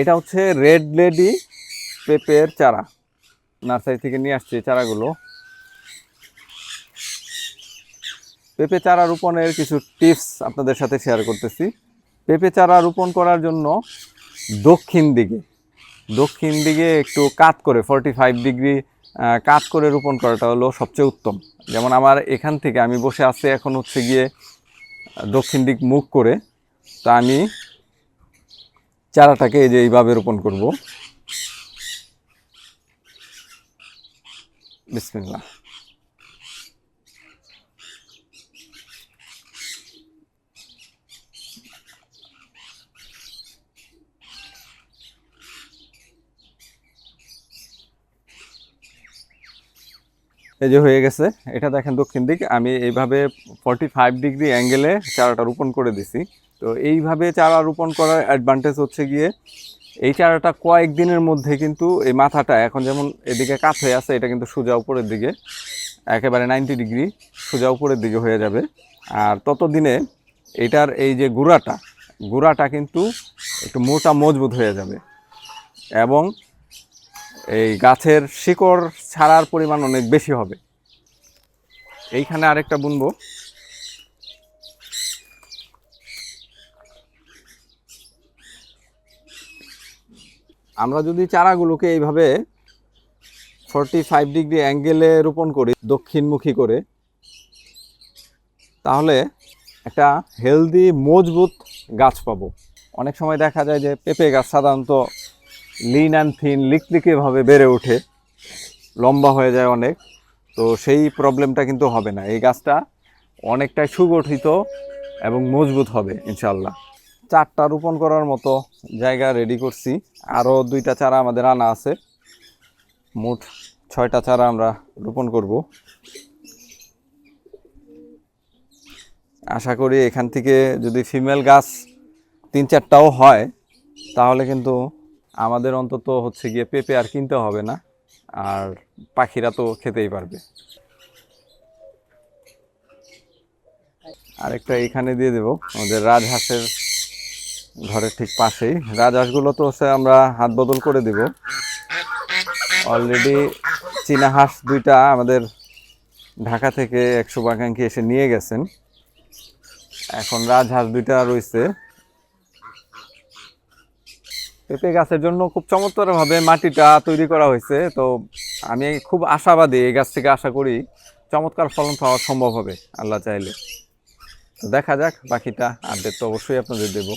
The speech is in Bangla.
এটা হচ্ছে রেড লেডি পেঁপের চারা। নার্সারি থেকে নিয়ে আসছি চারাগুলো। পেঁপে চারা রোপণের কিছু টিপস আপনাদের সাথে শেয়ার করতেছি। পেঁপে চারা রোপণ করার জন্য দক্ষিণ দিকে দক্ষিণ দিকে একটু কাত করে ফর্টি ফাইভ ডিগ্রি কাত করে রোপণ করাটা হলো সবচেয়ে উত্তম। যেমন আমার এখান থেকে আমি বসে আছি, এখন হচ্ছে গিয়ে দক্ষিণ দিক মুখ করে, তা আমি চারাটাকে এই যে এইভাবে রোপণ করব। বিসমিল্লাহ। এই যে হয়ে গেছে, এটা দেখেন দক্ষিণ দিক, আমি এইভাবে ফর্টি ফাইভ ডিগ্রি অ্যাঙ্গেলে চারাটা রোপণ করে দিছি। তো এইভাবে চারা রোপণ করার অ্যাডভান্টেজ হচ্ছে গিয়ে, এই চারাটা কয়েকদিনের মধ্যে কিন্তু এই মাথাটা এখন যেমন এদিকে কাত হয়ে আছে, এটা কিন্তু সোজা উপরের দিকে, একেবারে নাইনটি ডিগ্রি সোজা উপরের দিকে হয়ে যাবে। আর ততদিনে এটার এই যে গুঁড়াটা গুঁড়াটা কিন্তু একটু মোটা মজবুত হয়ে যাবে। এবং এই গাছের শিকড় ছাড়ার পরিমাণ অনেক বেশি হবে। এইখানে আরেকটা বুনবো। আমরা যদি চারাগুলোকে এইভাবে ফর্টি ফাইভ ডিগ্রি অ্যাঙ্গেলে রোপণ করি, দক্ষিণমুখী করে, তাহলে একটা হেলদি মজবুত গাছ পাবো। অনেক সময় দেখা যায় যে পেঁপে গাছ সাধারণত লিন অ্যান্ড থিন লিকলিকেভাবে বেড়ে ওঠে, লম্বা হয়ে যায় অনেক, তো সেই প্রবলেমটা কিন্তু হবে না। এই গাছটা অনেকটাই সুগঠিত এবং মজবুত হবে ইনশাল্লাহ চারটা রোপণ করার মতো জায়গা রেডি করছি। আরও দুইটা চারা আমাদের আনা আছে। মোট ছয়টা চারা আমরা রোপণ করব। আশা করি এখান থেকে যদি ফিমেল গাছ তিন চারটাও হয়, তাহলে কিন্তু আমাদের অন্তত হচ্ছে গিয়ে পেঁপে আর কিনতে হবে না, আর পাখিরা তো খেতেই পারবে। আরেকটা এখানে দিয়ে দেব, আমাদের রাজহাঁসের ঘরের ঠিক পাশেই। রাজহাঁসগুলো তো হচ্ছে আমরা হাত বদল করে দেব। অলরেডি চীনা হাঁস দুইটা আমাদের ঢাকা থেকে একশো বাগাঙ্কি এসে নিয়ে গেছেন। এখন রাজহাঁস দুইটা রয়েছে। পেঁপে গাছের জন্য খুব চমৎকারভাবে মাটিটা তৈরি করা হয়েছে। তো আমি খুব আশাবাদী এই গাছ থেকে আশা করি চমৎকার ফলন পাওয়া সম্ভব হবে, আল্লাহ চাইলে। তো দেখা যাক, বাকিটা আপডেট তো অবশ্যই আপনাদের দেবো।